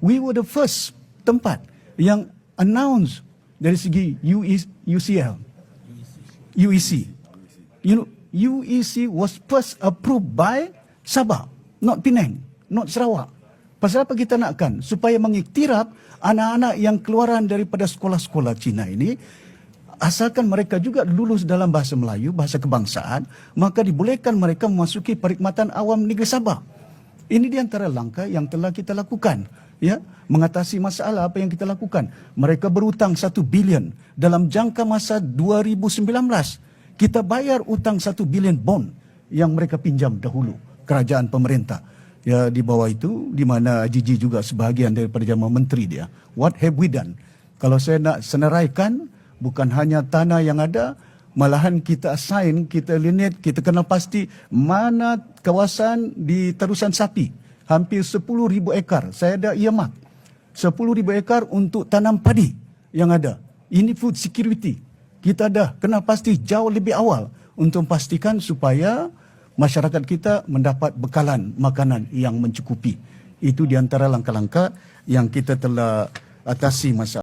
We were the first tempat yang announce dari segi E, UE, UCL, UEC. You know, UEC was first approved by Sabah, not Penang, not Sarawak. Pasal apa kita nakkan? Supaya mengiktiraf anak-anak yang keluaran daripada sekolah-sekolah Cina ini, asalkan mereka juga lulus dalam bahasa Melayu, bahasa kebangsaan, maka dibolehkan mereka memasuki perkhidmatan awam negeri Sabah. Ini di antara langkah yang telah kita lakukan. Ya, mengatasi masalah apa yang kita lakukan. Mereka berutang 1 bilion dalam jangka masa 2019. Kita bayar utang 1 bilion bond yang mereka pinjam dahulu kerajaan pemerintah. Ya di bawah itu di mana Gigi juga sebahagian daripada jamaah menteri dia. What have we done? Kalau saya nak senaraikan bukan hanya tanah yang ada malahan kita assign, kita lineate, kita kenal pasti mana kawasan di terusan sapi. Hampir 10,000 ekar. Saya ada earmark. 10,000 ekar untuk tanam padi yang ada. Ini food security. Kita dah kenal pasti jauh lebih awal untuk memastikan supaya masyarakat kita mendapat bekalan makanan yang mencukupi. Itu di antara langkah-langkah yang kita telah atasi masalah.